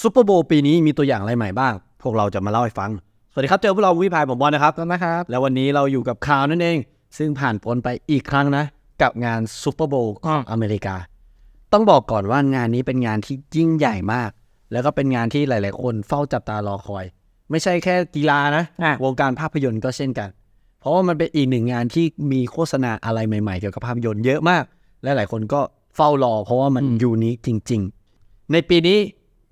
ซูเปอร์โบว์ปีนี้มีตัวอย่างอะไรใหม่บ้าง พวกเราจะมาเล่าให้ฟัง สวัสดีครับ เจอพวกเราวิพายผมบอลนะครับต้นนะครับ แล้ววันนี้เราอยู่กับข่าวนั่นเอง ซึ่งผ่านพ้นไปอีกครั้งนะ กับงานซูเปอร์โบว์ของอเมริกา ต้องบอกก่อนว่างานนี้เป็นงานที่ยิ่งใหญ่มาก แล้วก็เป็นงานที่หลาย ๆ คนเฝ้าจับตารอคอย ไม่ใช่แค่กีฬานะอะวงการภาพยนตร์ก็เช่นกัน เพราะว่ามันเป็นอีกหนึ่งงานที่มีโฆษณาอะไรใหม่ ๆ เกี่ยวกับภาพยนตร์เยอะมาก และหลายคนก็เฝ้ารอ เพราะว่ามันยูนิคจริง ๆ ในปีนี้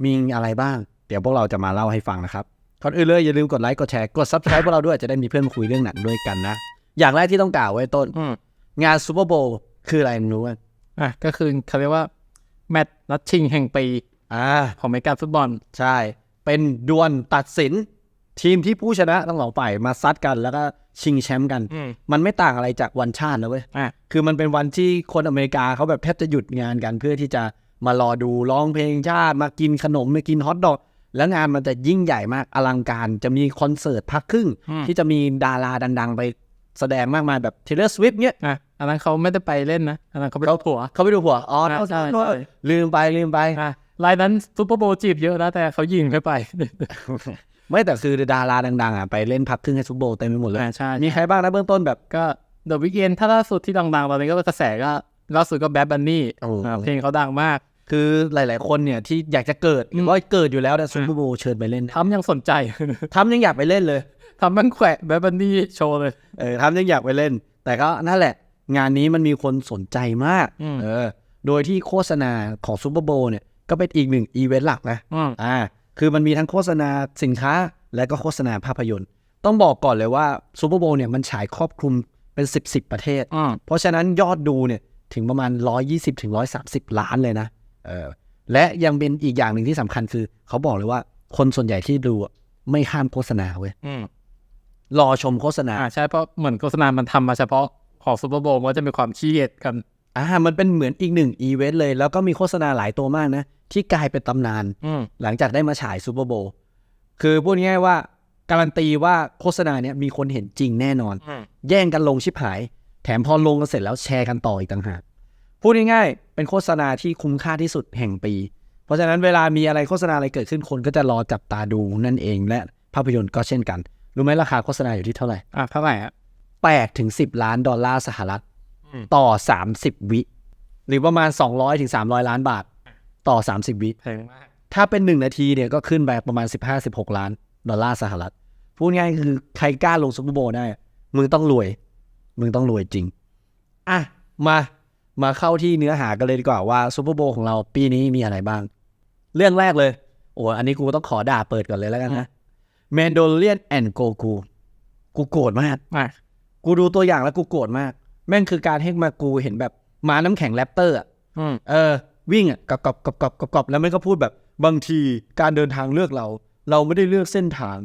มีอะไรบ้าง เดี๋ยวพวกเราจะมาเล่าให้ฟังนะครับก่อนอื่นเลยอย่าลืมกดไลค์กดแชร์กด subscribe พวกเราด้วยจะได้มีเพื่อนมาคุยเรื่องหนังด้วยกันนะ อย่างแรกที่ต้องกล่าวไว้ต้นอืมงานซูเปอร์โบว์คืออะไรมึงรู้ไหมอะก็คือเขาเรียกว่า แมตช์นัดชิงแห่งปีอ่าของอเมริกันฟุตบอล ใช่ เป็นดวลตัดสิน ทีมที่ผู้ชนะทั้งสองฝ่ายมาซัดกันแล้วก็ชิงแชมป์กัน อืม มันไม่ต่างอะไรจากวันชาตินะเว้ย อะ คือมันเป็นวันที่คนอเมริกาเขาแบบแทบจะหยุดงานกันเพื่อที่จะ มารอดูร้องเพลงชาติมากินขนมมากินฮอทดอก แล้วงานมันจะยิ่งใหญ่มากอลังการจะมีคอนเสิร์ตพักครึ่ง ที่จะมีดาราดัง ๆ ไปแสดงมากมายแบบเทเลอร์สวิฟเนี้ยอะอันนั้นเขาไม่ได้ไปเล่นนะอันนั้นเขาไปเขาผัวเขาไปดูหัวอ๋ออ่าโทษใช่โทษใช่ลืมไปลืมไปอะรายนั้นซูเปอร์โบว์จีบเยอะนะแต่เขายิงไม่ไป ไม่แต่คือดาราดังๆอะไปเล่นพักครึ่งให้ซุปเปอร์โบว์เต็มไปหมดเลยอ่าใช่มีใครบ้างนะเบื้องต้นแบบก็เดอะวิกเอนถ้าล่าสุดที่ดังๆตอนนี้ก็กระแสก็ล่าสุดก็แบดบันนี่โอ้เพลงเขาดังมาก คือหลาย ๆ คนเนี่ยที่อยากจะเกิดหรือว่าเกิดอยู่แล้วแต่ซุปเปอร์โบว์เชิญไปเล่นทำยังสนใจทำยังอยากไปเล่นเลยทำมันแขวะแบดบันนี่โชว์เลยเออทำยังอยากไปเล่น แต่ก็นั่นแหละ งานนี้มันมีคนสนใจมากอืมเออ โดยที่โฆษณาของซูเปอร์โบว์เนี่ยก็เป็นอีกหนึ่งอีเวนต์หลักนะอืมอ่าคือมันมีทั้งโฆษณาสินค้าและก็โฆษณาภาพยนตร์ ต้องบอกก่อนเลยว่าซูเปอร์โบว์เนี่ยมันฉายครอบคลุมเป็น 10บสประเทศอืมเพราะฉะนั้นยอดดูเนี่ยถึงประมาณ 120ถึง130 ล้านเลยนะเออ และยังเป็นอีกอย่างหนึ่งที่สำคัญคือ เขาบอกเลยว่าคนส่วนใหญ่ที่ดูอะไม่ห้ามโฆษณาเว้ยอืมรอชมโฆษณาอ่าใช่เพราะเหมือนโฆษณามันทำมาเฉพาะของซูเปอร์โบว์มันก็จะมีความขี้เกียจกันอ่ามันเป็นเหมือนอีกหนึ่งอีเวนต์เลย แล้วก็มีโฆษณาหลายตัวมากนะ ที่กลายเป็นตำนานอืมหลังจากได้มาฉายซูเปอร์โบว์คือพูดง่ายๆว่าการันตีว่าโฆษณาเนี่ยมีคนเห็นจริงแน่นอนอืมแย่งกันลงชิบหาย แถมพอลงกันเสร็จแล้วแชร์กันต่ออีกต่างหาก พูดง่ายๆ เป็นโฆษณาที่คุ้มค่าที่สุดแห่งปี เพราะฉะนั้นเวลามีอะไรโฆษณาอะไรเกิดขึ้นคนก็จะรอจับตาดูนั่นเอง และภาพยนตร์ก็เช่นกัน รู้ไหมราคาโฆษณาอยู่ที่เท่าไหร่ อะเท่าไหร่อะ8ถึง10ล้านดอลลาร์สหรัฐอืมต่อ30วิ หรือประมาณ200ถึง300ล้านบาท ต่อ30วิ แพงมาก ถ้าเป็น1นาทีเนี่ยก็ขึ้นไปประมาณ15-16ล้านดอลลาร์สหรัฐ พูดง่ายๆคือใครกล้าลงซุปเปอร์โบว์ได้ มึงต้องรวย มึงต้องรวยจริง อะ มา มาเข้าที่เนื้อหากันเลยดีกว่าว่าซุปเปอร์โบว์ของเราปีนี้มีอะไรบ้าง เรื่องแรกเลย โอ้อันนี้กูต้องขอด่าเปิดก่อนเลยแล้วกันนะ m a n d a l o r i a n and Goku กูโกรธมากอะกูดูตัวอย่างแล้วกูโกรธมาก แม่งคือการให้มากูเห็นแบบม้าน้ำแข็งแรปเตอร์อะอืมเออ วิ่งอะกับกับกับกับกับกับแล้วมันก็พูดแบบบางทีการเดินทางเลือกเรา เราไม่ได้เลือกเส้นทาง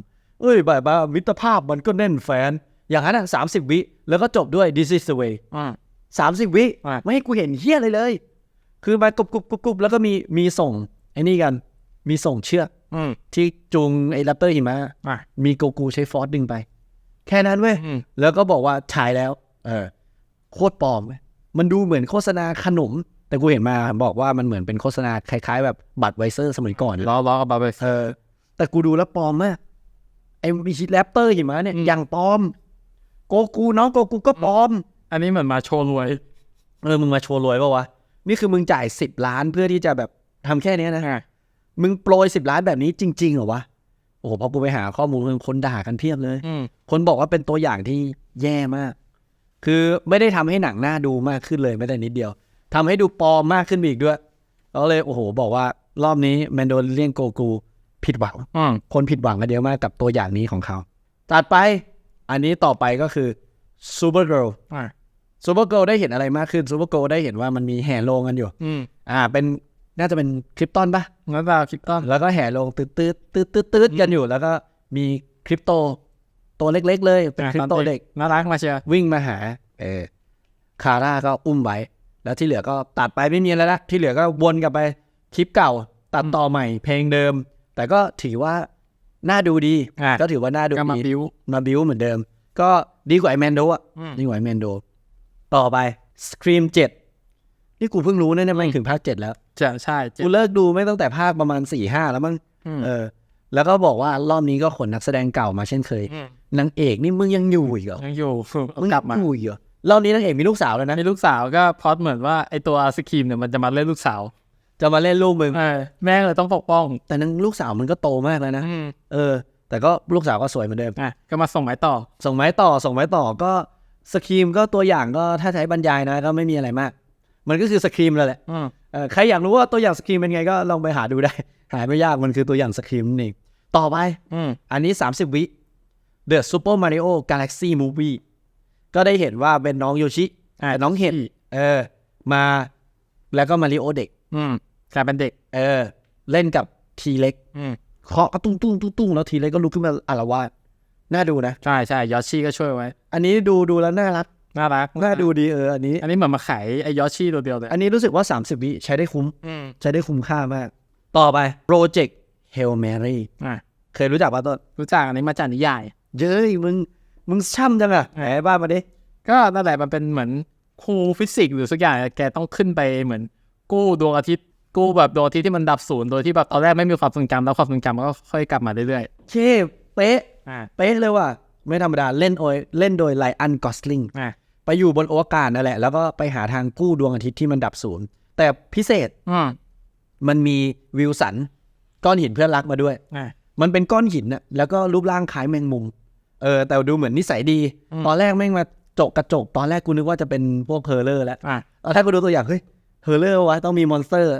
เอ้ยแบบว่ามิตรภาพมันก็แน่นแฟน อย่างนั้นอะสามสิบวิแล้วก็จบด้วย this is the way อ่า สามสิบวิอะไม่ให้กูเห็นเฮี้ยเลยเลย คือมากรุบกรุบกรุบกรุบแล้วก็มีมีส่งไอ้นี่กัน มีส่งเชือกอืมที่จูงไอ้แรปเตอร์หิมะอะมีโกกูใช้ฟอสดึงไป แค่นั้นเว้ยอืมแล้วก็บอกว่าฉายแล้ว เออ โคตรปลอมเว้ยมันดูเหมือนโฆษณาขนม แต่กูเห็นมาบอกว่ามันเหมือนเป็นโฆษณาคล้ายๆ แบบบัตรไวเซอร์สมัยก่อนล้อล้อกับบาร์เบสเออแต่กูดูแล้วปลอมมากไอ้มีชิแรปเตอร์หิมะเนี่ยอืมอย่างปลอม โกกูน้องโกกูก็ปลอม อันนี้เหมือนมาโชว์รวย เออมึงมาโชว์รวยปะวะ นี่คือมึงจ่ายสิบล้านเพื่อที่จะแบบทำแค่เนี้ยนะอะมึงโปรยสิบล้านแบบนี้จริง ๆ เหรอวะ โอ้โหพอกูไปหาข้อมูลคนด่ากันเพียบเลย อืม คนบอกว่าเป็นตัวอย่างที่แย่มาก คือไม่ได้ทำให้หนังน่าดูมากขึ้นเลยแม้แต่นิดเดียว ทำให้ดูปลอมมากขึ้นไปอีกด้วยเราเลยโอ้โห บอกว่ารอบนี้แมนโดเลียนโกกูผิดหวัง อืม คนผิดหวังกันเยอะมากกับตัวอย่างนี้ของเขา ตัดไป อันนี้ต่อไปก็คือ ซูเปอร์เกิลอะซูเปอร์เกิลได้เห็นอะไรมากขึ้นซูเปอร์เกิลได้เห็นว่ามันมีแห่โลงกันอยู่อืมอ่า เป็นน่าจะเป็นคริปตอนปะงั้นเราคิดต้นแล้วก็แห่ลงตืดตืดตืดตืดตืดกันอยู่ แล้วก็มีคริปโต ตัวเล็ก ๆ เลย เป็นคริปโตเด็กน่ารักมาเชียร์วิ่งมาหา เออคาร่าก็อุ้มไว้ แล้วที่เหลือก็ตัดไปไม่มีอะไรละที่เหลือก็วนกลับไปคลิปเก่า ตัดต่อใหม่ เพลงเดิม แต่ก็ถือว่าน่าดูดีอะก็ถือว่าน่าดูก็มาดีบิวมาบิวเหมือนเดิม ก็ดีกว่าไอแมนโดอะอืมดีกว่าไอแมนโด ต่อไป Scream 7นี่ที่กูเพิ่งรู้เนี่ยเนี่ยแม่งถึงภาคเจ็ดแล้วจะใช่เจ็ดกูเลิกดูไม่ตั้งแต่ภาคประมาณสี่ห้าแล้วมั้งอืมเออ แล้วก็บอกว่ารอบนี้ก็ขนนักแสดงเก่ามาเช่นเคยมนางเอกนี่มึงยังอยู่อีกเหรอยังอยู่เอามึงกลับมาอยู่อีกเหรอรอบนี้นางเอกมีลูกสาวแล้วนะในลูกสาวก็พล็อดเหมือนว่าไอตัวสครีมเนี่ยมันจะมาเล่นลูกสาว จะมาเล่นลูกมึงเออแม่เลยต้องปกป้อง แต่นางลูกสาวมันก็โตมากแล้วนะอืมเออ แต่ก็ลูกสาวก็สวยเหมือนเดิมอะก็มาส่งหมายต่อ ส่งไม้ต่อส่งไม้ต่อก็สครีมก็ตัวอย่างก็ถ้าใช้บรรยายนะก็ไม่มีอะไรมาก มันก็คือสครีมแล้วแหละอืมเออใครอยากรู้ว่าตัวอย่างสครีมเป็นไงก็ลองไปหาดูได้ หาไม่ยากมันคือตัวอย่างสครีมนั่นเองต่อไป อืมอันนี้ 30 วิ The Super Mario Galaxy Movie ก็ได้เห็นว่าเป็นน้องโยชิอ่าน้องเห็ดเออ มาแล้วก็มาริโอเด็ก อืมกลายเป็นเด็ก เออ เล่นกับทีเล็ก อืม เคาะก็ตุ้งตุ้งตุ้งตุ้งแล้วทีเล็กก็ลุกขึ้นมาอารวาสน่าดูนะ ใช่ใช่ยอชชี่ก็ช่วยไว้ อันนี้ดูดูแล้วน่ารักน่ารักน่าดูดีเอออันนี้ อันนี้เหมือนมาขายไอยอชชี่ตัวเดียวเลยอันนี้รู้สึกว่า 30 วิใช้ได้คุ้มอืมใช้ได้คุ้มค่ามาก ต่อไป Project Hail Mary อะเคยรู้จักป่ะต้นรู้จักอันนี้มาจากนิยายเย้ยมึงมึงช่ำจังอะไหนบ้านมาดิก็นั่นแหละมันเป็นเหมือนครูฟิสิกส์หรือสักอย่างแกต้องขึ้นไปเหมือนกู้ดวงอาทิตย์ กู้แบบดวงอาทิตย์ที่มันดับศูนย์โดยที่แบบตอนแรกไม่มีความทรงจำแล้วความทรงจำมันก็ค่อยกลับมาเรื่อยเช่เป๊ะๆอ่าเป๊ะเลยว่ะไม่ธรรมดาเล่นโดยเล่นโดยไลอันกอสลิงอ่าไปอยู่บนอวกาศนั่นแหละ แล้วก็ไปหาทางกู้ดวงอาทิตย์ที่มันดับศูนย์แต่พิเศษอืมมันมีวิลสันก้อนหินเพื่อนรักมาด้วย อ่า มันเป็นก้อนหินน่ะแล้วก็รูปร่างคล้ายแมงมุม เออ แต่ดูเหมือนนิสัยดี อืม ตอนแรกแม่งมาจกกระจก ตอนแรกกูนึกว่าจะเป็นพวกเฮอร์เลอร์แล้วอ่าตอนแรกกูดูตัวอย่างเฮ้ยเฮอร์เลอร์วะต้องมีมอนสเตอร์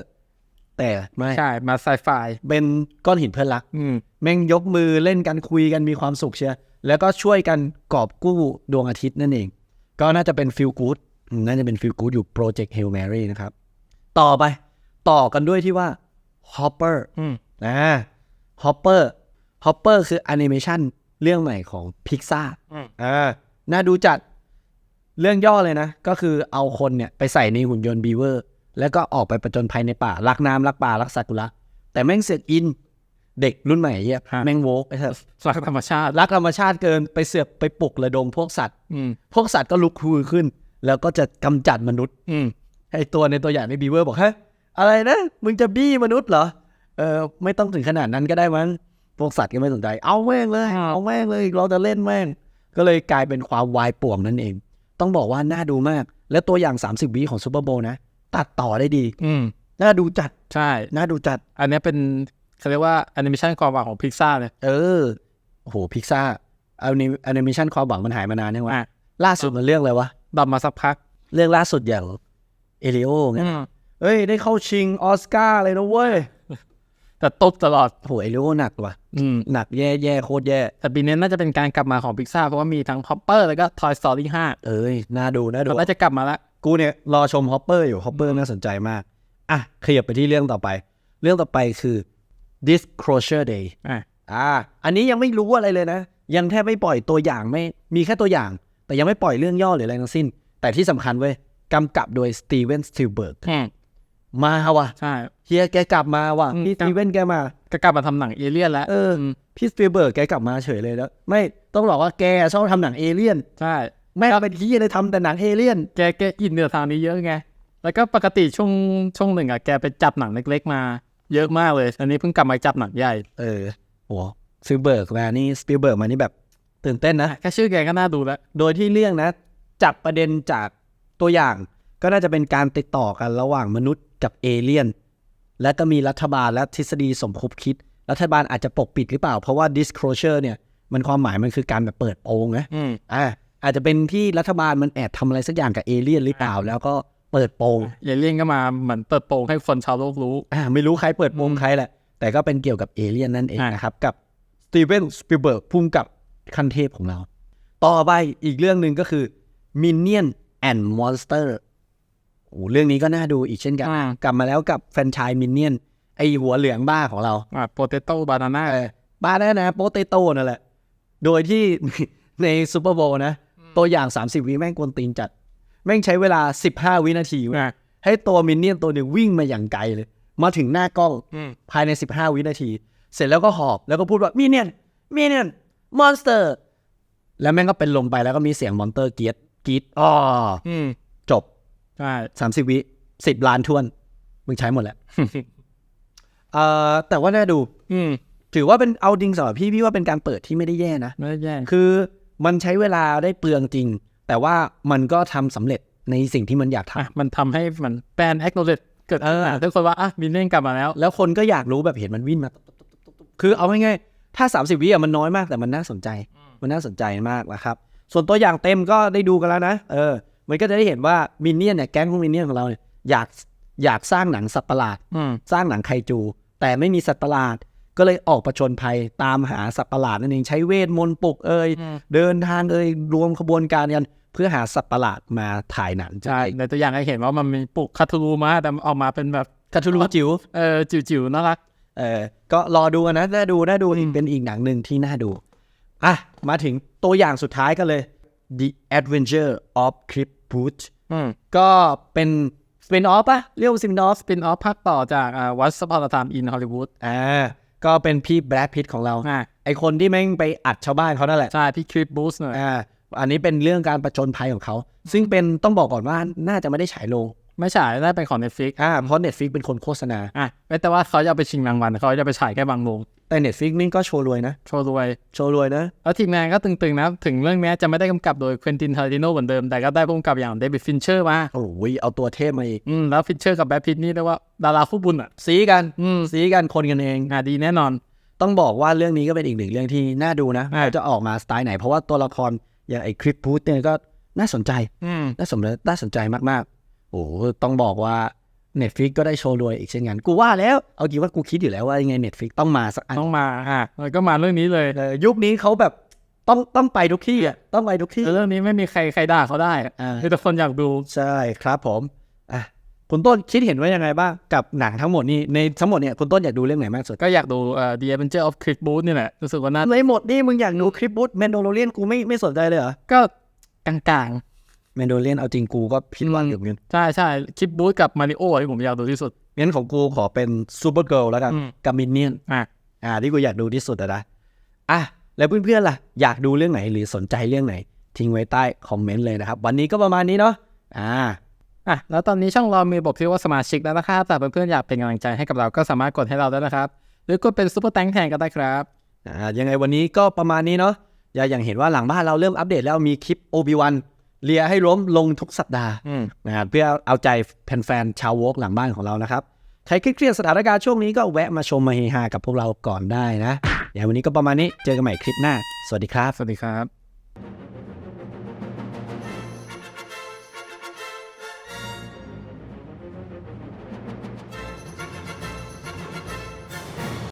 แต่ไม่ใช่มาไซไฟเป็นก้อนหินเพื่อนรักอืมแม่งยกมือเล่นกันคุยกันมีความสุขเชียร์แล้วก็ช่วยกันกอบกู้ดวงอาทิตย์นั่นเอง ก็น่าจะเป็นฟิลกูดน่าจะเป็นฟิลกูดอยู่โปรเจกต์เฮลแมรี่นะครับ ต่อไปต่อกันด้วยที่ว่า Hopper อืมอ่า Hopper Hopper คือแอนิเมชันเรื่องใหม่ของ Pixar อืมอ่าน่าดูจัดเรื่องย่อเลยนะ ก็คือเอาคนเนี่ยไปใส่ในหุ่นยนต์บีเวอร์ แล้วก็ออกไปประจนภัยในป่ารักน้ำรักป่ารักสัตว์กุละแต่แม่งเสือกอินเด็กรุ่นใหม่เฮียฮะแม่งโวกไอ้เถอะรักธรรมชาติ รักธรรมชาติเกินไปเสือกไปปลุกระดมพวกสัตว์อืมพวกสัตว์ก็ลุกฮือขึ้น แล้วก็จะกำจัดมนุษย์อืมไอตัวในตัวอย่างในบีเวอร์บอกเฮ้ยอะไรนะมึงจะบี้มนุษย์เหรอเออไม่ต้องถึงขนาดนั้นก็ได้มั้งพวกสัตว์ก็ไม่สนใจ เอาแม่งเลย เอาแม่งเลย เราจะเล่นแม่ง ก็เลยกลายเป็นความวายป่วงนั่นเอง ต้องบอกว่าน่าดูมาก และตัวอย่าง 30 วิของซูเปอร์โบว์นะ ตัดต่อได้ดี อืมน่าดูจัดใช่ น่าดูจัด อันเนี้ยเป็นเขาเรียกว่าแอนิเมชันความหวังของพิกซ่าเลย เออโอ้โหพิกซ่าเอาในแอนิเมชันความหวังมันหายมานานยังวะอะ ล่าสุดมันเรื่องอะไรวะ ดับมาสักพักเรื่องล่าสุดอย่างเอลิโอไงอืมเฮ้ย ได้เข้าชิงออสการ์เลยนะเว้ยแต่ตบตลอดโหเอลิโอหนักว่ะ อืม หนักแย่แย่โคตรแย่ แต่ปีนี้น่าจะเป็นการกลับมาของพิกซ่าเพราะว่ามีทั้ง Hopper แล้วก็ Toy Story 5เอ้ย น่าดู น่าดูมันน่าจะกลับมาละ กูเนี่ยรอชมฮอปเปอร์อยู่ฮอปเปอร์น่าสนใจมาก อะขยับไปที่เรื่องต่อไป เรื่องต่อไปคือ Disclosure Day อะอ่า อันนี้ยังไม่รู้อะไรเลยนะ ยังแทบไม่ปล่อยตัวอย่างไม่มีแค่ตัวอย่าง แต่ยังไม่ปล่อยเรื่องย่อหรืออะไรทั้งสิ้น แต่ที่สำคัญเว้ยกำกับโดยสตีเวนสติลเบิร์กอืมมาว่ะใช่เฮียแกกลับมาว่ะอืมพี่สตีเวนแกมาก็กลับมาทำหนังเอเลี่ยนแล้วเออพี่สตีเบิร์กแกกลับมาเฉยเลยแล้ว ไม่ต้องบอกว่าแกชอบทำหนังเอเลี่ยนใช่ แม่งเป็นที่เลยทำแต่หนังเอเลี่ยน แกแกอินเนื้อทางนี้เยอะไง แล้วก็ปกติช่วงช่วงหนึ่งอะแกไปจับหนังเล็กๆมา เยอะมากเลย อันนี้เพิ่งกลับมาจับหนังใหญ่ เออโหสตีเบิร์กมานี่สตีเบิร์กมานี่แบบตื่นเต้นนะ แค่ชื่อแกก็น่าดูแล้ว โดยที่เรื่องนะ จับประเด็นจากตัวอย่างก็น่าจะเป็นการติดต่อกันระหว่างมนุษย์กับเอเลี่ยน และก็มีรัฐบาลและทฤษฎีสมคบคิด รัฐบาลอาจจะปกปิดหรือเปล่า เพราะว่า disclosure เนี่ย มันความหมายมันคือการแบบเปิดโปงนะอืมอ่า อาจจะเป็นที่รัฐบาลมันแอบทำอะไรสักอย่างกับเอเลี่ยนหรือเปล่า แล้วก็เปิดโปงเอเลี่ยนก็มาเหมือนเปิดโปงให้คนชาวโลกรู้อ่าไม่รู้ใครเปิดโปงใครแหละ แต่ก็เป็นเกี่ยวกับเอเลี่ยนนั่นเองอ่านนะครับ กับสตีเวนสปิลเบิร์กพุ่มกับขั้นเทพของเรา ต่อไปอีกเรื่องหนึ่งก็คือ Minion and Monster โอ้เรื่องนี้ก็น่าดูอีกเช่นกันอ่ากลับมาแล้วกับแฟรนไชายมินเนี่ยนไอหัวเหลืองบ้าของเราอะโปเตโต้บานาน่าเออบ้าแน่นะโปเตโต้นั่นแหละ โดยที่ในซูเปอร์โบว์นะ ตัวอย่าง 30 วิแม่งกวนตีนจัด แม่งใช้เวลา 15 วินาทีเว้ยอะให้ตัวมินเนี่ยนตัวหนึ่งวิ่งมาอย่างไกลเลย มาถึงหน้ากล้องอืม ภายใน 15 วินาที เสร็จแล้วก็หอบแล้วก็พูดว่ามินเนี่ยนมินเนี่ยนมอนสเตอร์ แล้วแม่งก็เป็นลมไปแล้วก็มีเสียงมอนเตอร์เกียดกรีดอ๋ออืมจบ ใช่ 30 วิสิบล้านทวน มึงใช้หมดแล้วเอ่อแต่ว่าน่าดู อืมถือว่าเป็นเอาจริงสำหรับพี่พี่ว่าเป็นการเปิดที่ไม่ได้แย่นะ ไม่ได้แย่ คือ มันใช้เวลาได้เปลืองจริง แต่ว่ามันก็ทำสำเร็จในสิ่งที่มันอยากทำอะมันทำให้มันแบรนด์ acknowledge เกิดเอออะทุกคนว่าอะมินเล่นกลับมาแล้ว แล้วคนก็อยากรู้แบบเห็นมันวิ่งมาตุ๊บตุ๊บตุ๊บตุ๊บตุ๊บคือเอาง่ายๆถ้า 30 วิอะมันน้อยมากแต่มันน่าสนใจ มันน่าสนใจมากนะครับ ส่วนตัวอย่างเต็มก็ได้ดูกันแล้วนะ เออ มันก็จะได้เห็นว่ามินเนี่ยนเนี่ยแก๊งของมินเนี่ยนของเราเนี่ยอยากอยากสร้างหนังสัตว์ประหลาดอืมสร้างหนังไคจู แต่ไม่มีสัตว์ประหลาด ก็เลยออกประชนภัยตามหาสัตว์ประหลาดนั่นเองใช้เวทมนต์ปลุกเอ่ยอืมเดินทางเอ่ยรวมขบวนการกันเพื่อหาสัตว์ประหลาดมาถ่ายหนังใช่ในตัวอย่างให้เห็นว่ามันมีปลุกคาทูรูมาแต่ออกมาเป็นแบบคาทูรูจิ๋วเออจิ๋วๆน่ารักเออก็รอดูกันนะน่าดูน่าดูอีกเป็นอีกหนังหนึ่งที่น่าดูอะมาถึงตัวอย่างสุดท้ายกันเลย The Adventure of Clip Booth อืมก็เป็นสปินออฟปะเรียกว่าสปินออฟสปินออฟภาคต่อจากอ่าวัตสปอร์ตามอินฮอลลีวูดอ่า ก็เป็นพี่แบรดพิตของเราอ่าไอคนที่แม่งไปอัดชาวบ้านเขานั่นแหละใช่พี่คลิปบูสหน่อยอ่าอันนี้เป็นเรื่องการประจนภัยของเขา ซึ่งเป็นต้องบอกก่อนว่าน่าจะไม่ได้ฉายลงไม่ฉายได้เป็นของ Netflix อ่าเพราะ Netflix เป็นคนโฆษณาอะไม่แต่ว่าเขาจะเอาไปชิงรางวัลเขาจะไปฉายแค่บางโรง แต่ Netflix นี่ก็โชว์รวยนะ โชว์รวย โชว์รวยนะ แล้วทีมงานก็ตึงๆนะ ถึงเรื่องนี้จะไม่ได้กำกับโดยควินตินทาร์ติโนเหมือนเดิม แต่ก็ได้ผู้กำกับอย่างเดวิดฟินเชอร์มา โอ้ยเอาตัวเทพมาอีก อืม แล้วฟินเชอร์กับแบทพิตนี่เรียกว่าดาราคู่บุญอะ สีกัน อืม สีกันคนกันเอง อะดีแน่นอน ต้องบอกว่าเรื่องนี้ก็เป็นอีกหนึ่งเรื่องที่น่าดูนะอ่าว่าจะออกมาสไตล์ไหน เพราะว่าตัวละครอย่างไอ้คลิปพูดเนี่ยก็น่าสนใจอืมน่าสนใจ น่าสนใจมากๆ โอ้โหต้องบอกว่า Netflix ก็ได้โชว์รวยอีกเช่นกันกูว่าแล้วเอาจริงว่ากูคิดอยู่แล้วว่ายังไง Netflix ต้องมาสักอันต้องมาอะแล้วก็มาเรื่องนี้เลยเออยุคนี้เขาแบบต้องต้องไปทุกที่อะต้องไปทุกที่ เรื่องนี้ไม่มีใครใครด่าเขาได้อะอ่าคือทุกคนอยากดูใช่ครับผมอะคุณต้นคิดเห็นว่ายังไงบ้างกับหนังทั้งหมดนี้ในทั้งหมมดเนี่ยคุณต้นอยากดูเรื่องไหนมากสุดก็อยากดูเอ่อ The Adventure of Chris Booth นี่แหละรู้สึกว่าน่าในหมดนี่มึงอยากดูคลิปบูธแมนโดโลเรียนกูไม่ไม่สนใจเลยเหรอก็กลาง แมนโดเรียนเอาจริงกูก็ผิดหวังอยู่เหมือนกันๆใช่ใช่คลิปบูธกับมาริโอที่ผมอยากดูที่สุดงั้นของกูขอเป็นซูเปอร์เกิลแล้วกันอืมกับมินเนี่ยนอะอ่าที่กูอยากดูที่สุดอะนะอะแล้วเพื่อนๆล่ะ อยากดูเรื่องไหนหรือสนใจเรื่องไหน ทิ้งไว้ใต้คอมเมนต์เลยนะครับ วันนี้ก็ประมาณนี้เนาะอ่าอะแล้วตอนนี้ช่องเรามีระบบที่ว่าสมาชิกแล้วนะครับแต่เพื่อนๆอยากเป็นกำลังใจให้กับเราก็สามารถกดให้เราได้นะครับ หรือกดเป็นซุปเปอร์แตงแทนก็ได้ครับอ่ายังไงวันนี้ก็ประมาณนี้เนาะอย่าอย่างเห็นว่าหลังบ้านเราเริ่มอัปเดตแล้วมีคลิปโอบิวัน เลียให้ล้มลงทุกสัปดาห์อืมนะครับเพื่อเอาใจแฟนๆชาววอล์กหลังบ้านของเรานะครับ ใครเครียดๆสถานการณ์ช่วงนี้ก็แวะมาชมมาเฮฮากับพวกเราก่อนได้นะอย่างวันนี้ก็ประมาณนี้เจอกันใหม่คลิปหน้า สวัสดีครับ สวัสดีครับ